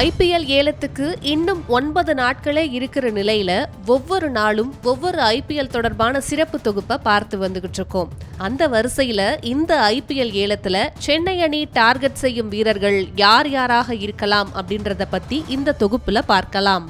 IPL ஏலத்துக்கு இன்னும் ஒன்பது நாட்களே இருக்கிற நிலையில ஒவ்வொரு நாளும் ஒவ்வொரு ஐபிஎல் தொடர்பான சிறப்பு தொகுப்பை பார்த்து வந்துகிட்டு இருக்கோம். அந்த வரிசையில இந்த ஐபிஎல் ஏலத்துல சென்னை அணி டார்கெட் செய்யும் வீரர்கள் யார் யாராக இருக்கலாம் அப்படின்றத பத்தி இந்த தொகுப்புல பார்க்கலாம்.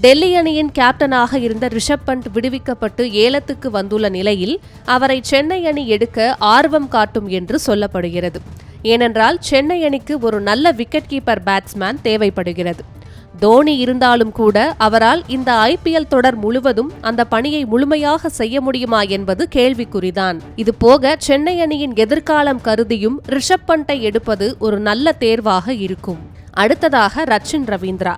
டெல்லி அணியின் கேப்டனாக இருந்த ரிஷப் பண்ட் விடுவிக்கப்பட்டு ஏலத்துக்கு வந்துள்ள நிலையில் அவரை சென்னை அணி எடுக்க ஆர்வம் காட்டும் என்று சொல்லப்படுகிறது. ஏனென்றால் சென்னை அணிக்கு ஒரு நல்ல விக்கெட் கீப்பர் பேட்ஸ்மேன் தேவைப்படுகிறது. தோனி இருந்தாலும் கூட அவரால் இந்த ஐபிஎல் தொடர் முழுவதும் அந்த பணியை முழுமையாக செய்ய முடியுமா என்பது கேள்விக்குறிதான். இது போக சென்னை அணியின் எதிர்காலம் கருதியும் ரிஷப் பண்டை எடுப்பது ஒரு நல்ல தேர்வாக இருக்கும். அடுத்ததாக ரச்சின் ரவீந்திரா.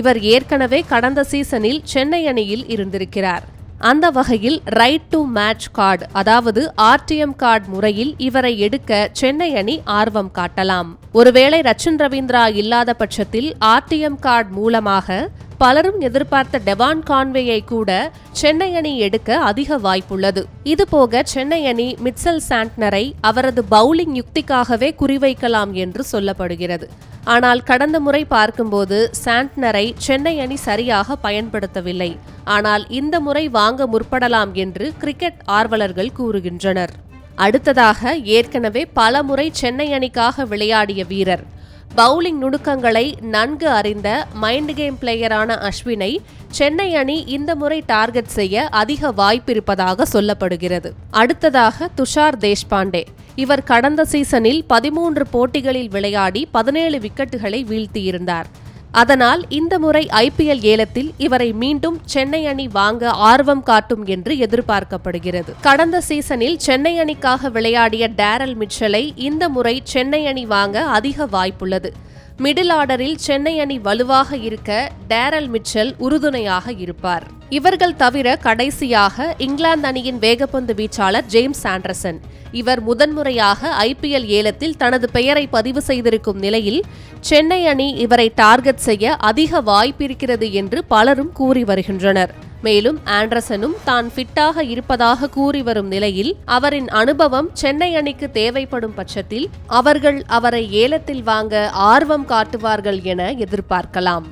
இவர் ஏற்கனவே கடந்த சீசனில் சென்னை அணியில் இருந்திருக்கிறார். அந்த வகையில் ரைட் டு மேட்ச் கார்டு அதாவது ஆர்டிஎம் கார்டு முறையில் இவரை எடுக்க சென்னை அணி ஆர்வம் காட்டலாம். ஒருவேளை ரச்சின் ரவீந்திரா இல்லாத பட்சத்தில் ஆர்டிஎம் கார்டு மூலமாக பலரும் எதிர்பார்த்த டெவான் கான்வேயை கூட சென்னை அணி எடுக்க அதிக வாய்ப்புள்ளது. இதுபோக சென்னை அணி மிட்சல் சாண்ட்னரை அவரது பவுலிங் யுக்திக்காகவே குறிவைக்கலாம் என்று சொல்லப்படுகிறது. ஆனால் கடந்த முறை பார்க்கும்போது சாண்ட்னரை சென்னை அணி சரியாக பயன்படுத்தவில்லை. ஆனால் இந்த முறை வாங்க முற்படலாம் என்று கிரிக்கெட் ஆர்வலர்கள் கூறுகின்றனர். அடுத்ததாக ஏற்கனவே பல முறை சென்னை அணிக்காக விளையாடிய வீரர் பவுலிங் நுணுக்கங்களை நன்கு அறிந்த மைண்ட் கேம் பிளேயரான அஸ்வினை சென்னை அணி இந்த முறை டார்கெட் செய்ய அதிக வாய்ப்பிருப்பதாக சொல்லப்படுகிறது. அடுத்ததாக துஷார் தேஷ்பாண்டே. இவர் கடந்த சீசனில் பதிமூன்று போட்டிகளில் விளையாடி பதினேழு விக்கெட்டுகளை வீழ்த்தியிருந்தார். அதனால் இந்த முறை ஐபிஎல் ஏலத்தில் இவரை மீண்டும் சென்னை அணி வாங்க ஆர்வம் காட்டும் என்று எதிர்பார்க்கப்படுகிறது. கடந்த சீசனில் சென்னை அணிக்காக விளையாடிய டேரல் மிச்சலை இந்த முறை சென்னை அணி வாங்க அதிக வாய்ப்புள்ளது. மிடில் ஆர்டரில் சென்னை அணி வலுவாக இருக்க டேரல் மிச்சல் உறுதுணையாக இருப்பார். இவர்கள் தவிர கடைசியாக இங்கிலாந்து அணியின் வேகப்பந்து வீச்சாளர் ஜேம்ஸ் ஆண்டர்சன். இவர் முதன்முறையாக ஐபிஎல் ஏலத்தில் தனது பெயரை பதிவு செய்திருக்கும் நிலையில் சென்னை அணி இவரை டார்கெட் செய்ய அதிக வாய்ப்பிருக்கிறது என்று பலரும் கூறி வருகின்றனர். மேலும் ஆண்டர்சனும் தான் ஃபிட்டாக இருப்பதாக கூறி வரும் நிலையில் அவரின் அனுபவம் சென்னை அணிக்கு தேவைப்படும் பட்சத்தில் அவர்கள் அவரை ஏலத்தில் வாங்க ஆர்வம் காட்டுவார்கள் என எதிர்பார்க்கலாம்.